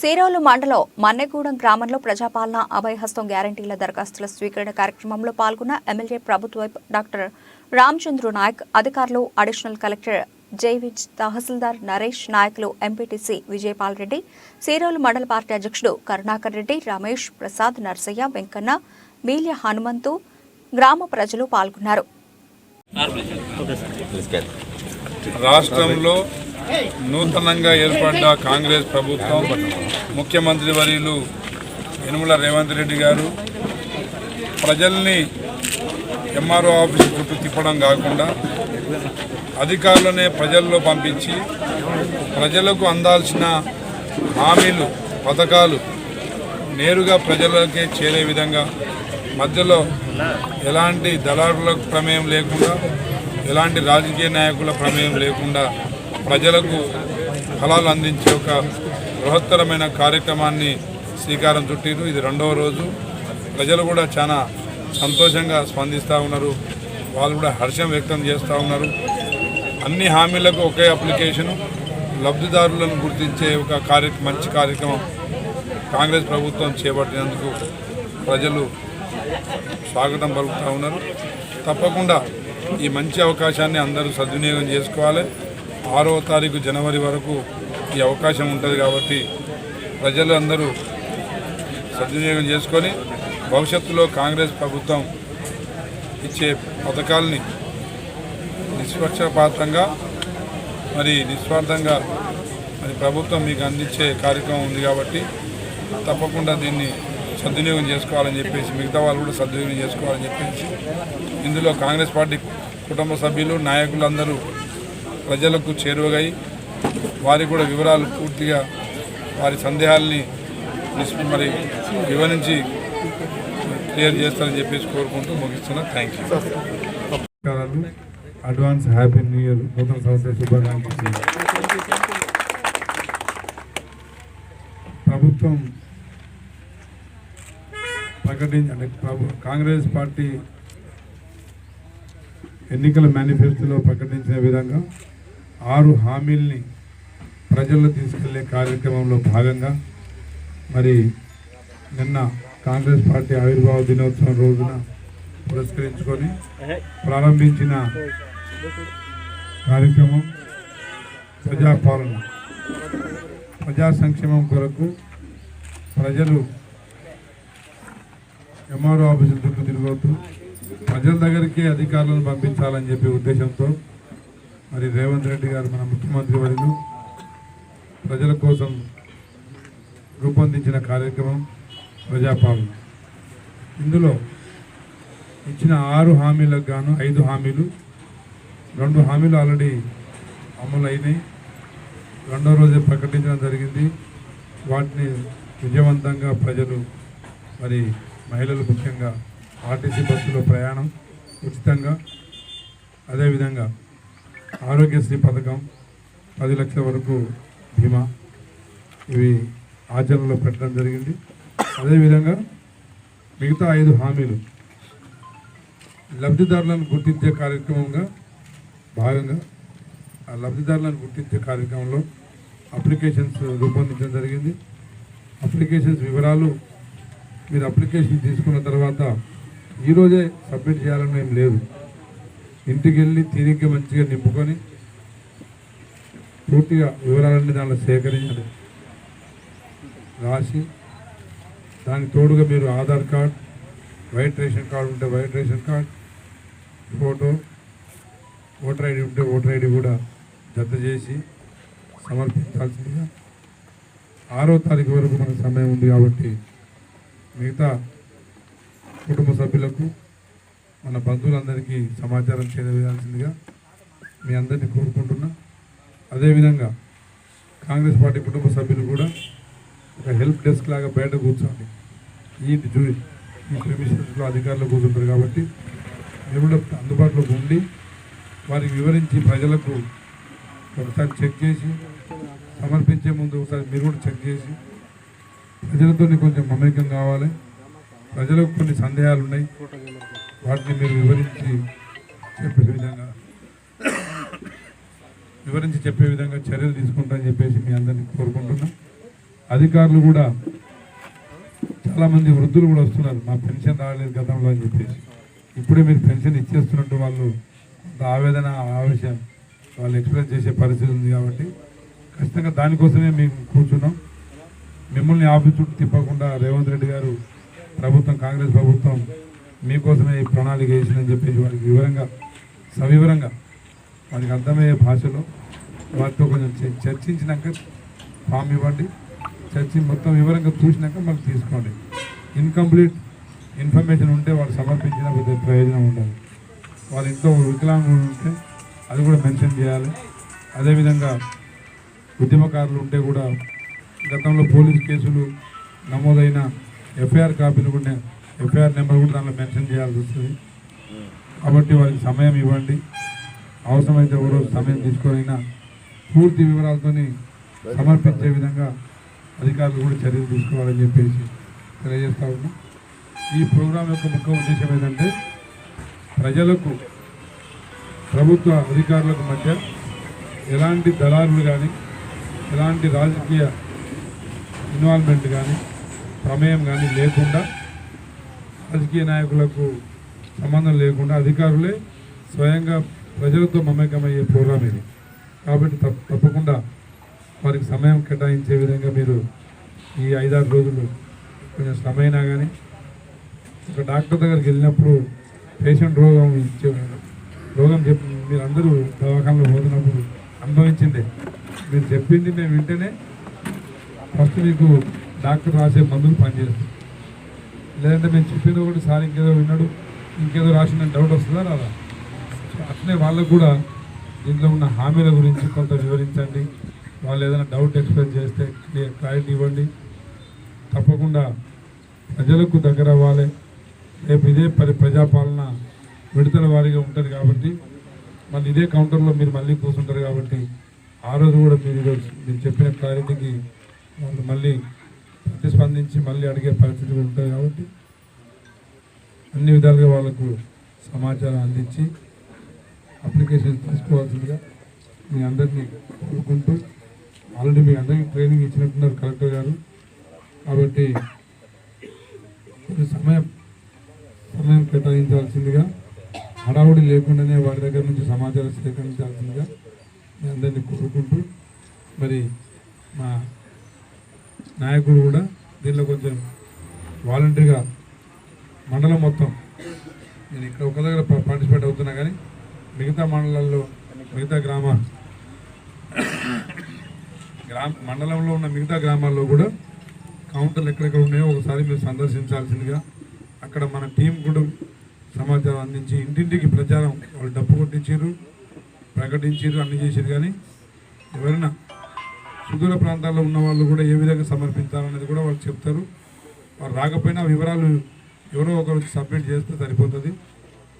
సీరోలు మండలం మన్నెగూడెం గ్రామంలో ప్రజాపాలన అభయహస్తం గ్యారంటీల దరఖాస్తుల స్వీకరణ కార్యక్రమంలో పాల్గొన్న ఎమ్మెల్యే ప్రభుత్వ డాక్టర్ రామచంద్రు నాయక్ అధికారులు అడిషనల్ కలెక్టర్ జైవిజ్ తహసీల్దార్ నరేష్ నాయకులు ఎంపీటీసీ విజయపాల్ రెడ్డి సీరోలు మండల పార్టీ అధ్యక్షుడు కరుణాకర్ రెడ్డి రమేష్ ప్రసాద్ నర్సయ్య వెంకన్న మీల్య హనుమంతు గ్రామ ప్రజలు పాల్గొన్నారు. రాష్ట్రంలో నూతనంగా ఏర్పడ్డ కాంగ్రెస్ ప్రభుత్వం ముఖ్యమంత్రి వర్యులు యనుమల రేవంత్ రెడ్డి గారు ప్రజల్ని ఎంఆర్ఓ ఆఫీస్ చుట్టూ తిప్పడం కాకుండా అధికారులనే ప్రజల్లో పంపించి ప్రజలకు అందాల్సిన హామీలు పథకాలు నేరుగా ప్రజలకే చేరే విధంగా మధ్యలో ఎలాంటి దళారుల ప్రమేయం లేకుండా ఎలాంటి రాజకీయ నాయకుల ప్రమేయం లేకుండా ప్రజలకు ఫలాలు అందించే ఒక బృహత్తరమైన కార్యక్రమాన్ని శ్రీకారం చుట్టిరు ఇది రెండవ రోజు. ప్రజలు కూడా చాలా సంతోషంగా స్పందిస్తూ ఉన్నారు. వాళ్ళు కూడా హర్షం వ్యక్తం చేస్తూ ఉన్నారు. అన్ని హామీలకు ఒకే అప్లికేషను. లబ్ధిదారులను గుర్తించే ఒక కార్య మంచి కార్యక్రమం కాంగ్రెస్ ప్రభుత్వం చేపట్టినందుకు ప్రజలు స్వాగతం పలుకుతూ ఉన్నారు. తప్పకుండా ఈ మంచి అవకాశాన్ని అందరూ సద్వినియోగం చేసుకోవాలి. ఆరో తారీఖు జనవరి వరకు ఈ అవకాశం ఉంటుంది కాబట్టి ప్రజలు అందరూ సద్వినియోగం చేసుకొని భవిష్యత్తులో కాంగ్రెస్ ప్రభుత్వం ఇచ్చే పథకాల్ని నిష్పక్షపాతంగా మరి నిస్వార్థంగా మరి ప్రభుత్వం మీకు అందించే కార్యక్రమం ఉంది కాబట్టి తప్పకుండా దీన్ని సద్వినియోగం చేసుకోవాలని చెప్పేసి మిగతా వాళ్ళు కూడా సద్వినియోగం చేసుకోవాలని చెప్పేసి ఇందులో కాంగ్రెస్ పార్టీ కుటుంబ సభ్యులు నాయకులు అందరూ ప్రజలకు చేరువగాయి వారికి కూడా వివరాలు పూర్తిగా వారి సందేహాల్ని మరి వివరించి క్లియర్ చేస్తారని చెప్పేసి కోరుకుంటూ ముగిస్తున్నా. థ్యాంక్ యూ నమస్కారాలు. అడ్వాన్స్ హ్యాపీ న్యూ ఇయర్ నూతన సంవత్సర శుభాకాంక్షలు. ప్రభుత్వం ప్రకటించ అంటే కాంగ్రెస్ పార్టీ ఎన్నికల మేనిఫెస్టోలో ప్రకటించిన విధంగా ఆరు హామీల్ని ప్రజల్లో తీసుకెళ్ళే కార్యక్రమంలో భాగంగా మరి నిన్న కాంగ్రెస్ పార్టీ ఆవిర్భావ దినోత్సవం రోజున పురస్కరించుకొని ప్రారంభించిన కార్యక్రమం ప్రజాపాలన ప్రజా సంక్షేమం కొరకు ప్రజలు ఎంఆర్ఓ ఆఫీసుల చుట్టూ తిరగవద్దు ప్రజల దగ్గరికి అధికారులను పంపించాలని చెప్పే ఉద్దేశంతో మరి రేవంత్ రెడ్డి గారు మన ముఖ్యమంత్రి వర్యులు ప్రజల కోసం రూపొందించిన కార్యక్రమం ప్రజాపాలన. ఇందులో ఇచ్చిన ఆరు హామీలకు గాను ఐదు హామీలు రెండు హామీలు ఆల్రెడీ అమలు అయినాయి. రెండో రోజే ప్రకటించడం జరిగింది. వాటిని విజయవంతంగా ప్రజలు మరి మహిళలు ముఖ్యంగా ఆర్టీసీ బస్సులో ప్రయాణం ఉచితంగా. అదేవిధంగా ఆరోగ్యశ్రీ పథకం పది లక్షల వరకు బీమా ఇవి ఆచరణలో పెట్టడం జరిగింది. అదేవిధంగా మిగతా ఐదు హామీలు లబ్ధిదారులను గుర్తించే కార్యక్రమంగా భాగంగా ఆ లబ్ధిదారులను గుర్తించే కార్యక్రమంలో అప్లికేషన్స్ రూపొందించడం జరిగింది. అప్లికేషన్స్ వివరాలు మీరు అప్లికేషన్ తీసుకున్న తర్వాత ఈరోజే సబ్మిట్ చేయాలని ఏం లేదు. ఇంటికి వెళ్ళి తిరిగి మంచిగా నింపుకొని పూర్తిగా వివరాలన్నీ దాంట్లో సేకరించాలి రాసి దానికి తోడుగా మీరు Aadhaar card white ration card ఉంటే white ration card photo voter ID ఉంటే ఓటర్ ఐడి కూడా జత చేసి సమర్పించాల్సిందిగా. ఆరో తారీఖు వరకు మనకు సమయం ఉంది కాబట్టి మిగతా కుటుంబ సభ్యులకు మన బంధువులందరికీ సమాచారం చేరవేయాల్సిందిగా మీ అందరినీ కోరుకుంటున్నా. అదేవిధంగా కాంగ్రెస్ పార్టీ కుటుంబ సభ్యులు కూడా ఒక హెల్ప్ డెస్క్ లాగా బయట కూర్చోండి. ఈ జూ ఈ ప్రెమిషన్స్లో అధికారులు కూర్చుంటారు కాబట్టి మీరు కూడా అందుబాటులోకి ఉండి వారికి వివరించి ప్రజలకు ఒకసారి చెక్ చేసి సమర్పించే ముందు ఒకసారి మీరు కూడా చెక్ చేసి ప్రజలతో కొంచెం మమేకం కావాలి. ప్రజలకు కొన్ని సందేహాలు ఉన్నాయి. వాటిని మీరు వివరించి చెప్పే విధంగా వివరించి చెప్పే విధంగా చర్యలు తీసుకుంటామని చెప్పేసి మీ అందరినీ కోరుకుంటున్నాం. అధికారులు కూడా చాలామంది వృద్ధులు కూడా వస్తున్నారు. మా పెన్షన్ రాలేదు గతంలో అని చెప్పేసి. ఇప్పుడే మీరు పెన్షన్ ఇచ్చేస్తున్నట్టు వాళ్ళు కొంత ఆవేదన ఆవేశం వాళ్ళు ఎక్స్ప్రెస్ చేసే పరిస్థితి ఉంది కాబట్టి ఖచ్చితంగా దానికోసమే మేము కూర్చున్నాం. మిమ్మల్ని ఆఫీస్ చుట్టూ తిప్పకుండా రేవంత్ రెడ్డి గారు ప్రభుత్వం కాంగ్రెస్ ప్రభుత్వం మీకోసమే ఈ ప్రణాళిక వేసిందని చెప్పేసి వారికి వివరంగా సవివరంగా వారికి అర్థమయ్యే భాషలో వారితో కొంచెం చర్చించినాక ఫామ్ ఇవ్వండి. చర్చి మొత్తం వివరంగా చూసినాక మళ్ళీ తీసుకోండి. ఇన్కంప్లీట్ ఇన్ఫర్మేషన్ ఉంటే వాళ్ళు సమర్పించిన పెద్ద ప్రయోజనం ఉండదు. వాళ్ళ ఇంట్లో వికలాంగులు ఉంటే అది కూడా మెన్షన్ చేయాలి. అదేవిధంగా ఉద్యమకారులు ఉంటే కూడా గతంలో పోలీస్ కేసులు నమోదైన ఎఫ్ఐఆర్ కాపీలు కూడా ఎఫ్ఐఆర్ నెంబర్ కూడా దాంట్లో మెన్షన్ చేయాల్సి వస్తుంది. కాబట్టి వారికి సమయం ఇవ్వండి. అవసరమైతే ఎవరో సమయం తీసుకొనైనా పూర్తి వివరాలతోని సమర్పించే విధంగా అధికారులు కూడా చర్యలు తీసుకోవాలని చెప్పేసి తెలియజేస్తా ఉన్నాం. ఈ ప్రోగ్రాం యొక్క ముఖ్య ఉద్దేశం ఏంటంటే ప్రజలకు ప్రభుత్వ అధికారులకు మధ్య ఎలాంటి దళారులు కానీ ఎలాంటి రాజకీయ ఇన్వాల్వ్మెంట్ కానీ ప్రమేయం కానీ లేకుండా రాజకీయ నాయకులకు సంబంధం లేకుండా అధికారులే స్వయంగా ప్రజలతో మమేకమయ్యే ప్రోగ్రాం ఇది. కాబట్టి తప్పకుండా వారికి సమయం కేటాయించే విధంగా మీరు ఈ ఐదారు రోజులు కొంచెం శ్రమైనా కానీ ఒక డాక్టర్ దగ్గరికి వెళ్ళినప్పుడు పేషెంట్ రోగం ఇచ్చే రోగం చెప్పి మీరు అందరూ దవాఖానలో పోతున్నప్పుడు అనుభవించిందే. మీరు చెప్పింది మేము వింటేనే ఫస్ట్ మీకు డాక్టర్ రాసే మందులు పనిచేస్తాయి. లేదంటే మేము చెప్పింది ఒకటి సార్ ఇంకేదో విన్నాడు ఇంకేదో రాసిన డౌట్ వస్తుందా రాదా? అట్లే వాళ్ళకు కూడా దీంట్లో ఉన్న హామీల గురించి కొంత వివరించండి. వాళ్ళు ఏదైనా డౌట్ ఎక్స్ప్రెస్ చేస్తే క్లియర్ క్లారిటీ ఇవ్వండి. తప్పకుండా ప్రజలకు దగ్గర అవ్వాలి. రేపు ఇదే పరి ప్రజాపాలన విడతల వారీగా ఉంటుంది కాబట్టి మళ్ళీ ఇదే కౌంటర్లో మీరు మళ్ళీ కూర్చుంటారు కాబట్టి ఆ రోజు కూడా మీరు ఈరోజు మీరు చెప్పిన క్లారిటీకి వాళ్ళు మళ్ళీ ప్రతిస్పందించి మళ్ళీ అడిగే పరిస్థితి ఉంటుంది కాబట్టి అన్ని విధాలుగా వాళ్ళకు సమాచారం అందించి అప్లికేషన్ తీసుకోవాల్సిందిగా మీ అందరినీ కోరుకుంటూ ఆల్రెడీ మీ అందరికీ ట్రైనింగ్ ఇచ్చినట్టున్నారు కలెక్టర్ గారు. కాబట్టి కొంచెం సమయం సమయం కేటాయించాల్సిందిగా హడావుడి లేకుండానే వారి దగ్గర నుంచి సమాచారం సేకరించాల్సిందిగా మీ అందరినీ కోరుకుంటూ మరి మా నాయకుడు కూడా దీనిలో కొంచెం వాలంటీర్గా మండలం మొత్తం. నేను ఇక్కడ ఒక దగ్గర పార్టిసిపేట్ అవుతున్నా కానీ మిగతా మండలాల్లో మిగతా గ్రామ గ్రామ మండలంలో ఉన్న మిగతా గ్రామాల్లో కూడా కౌంటర్లు ఎక్కడెక్కడ ఉన్నాయో ఒకసారి మీరు సందర్శించాల్సిందిగా అక్కడ మన టీం కూడా సమాచారం అందించి ఇంటింటికి ప్రచారం వాళ్ళు డబ్బు కొట్టించారు ప్రకటించారు అన్ని చేశారు కానీ ఎవరైనా సుదూర ప్రాంతాల్లో ఉన్న వాళ్ళు కూడా ఏ విధంగా సమర్పించాలనేది కూడా వాళ్ళు చెప్తారు. వారు రాకపోయినా వివరాలు ఎవరో ఒకరు సబ్మిట్ చేస్తే సరిపోతుంది.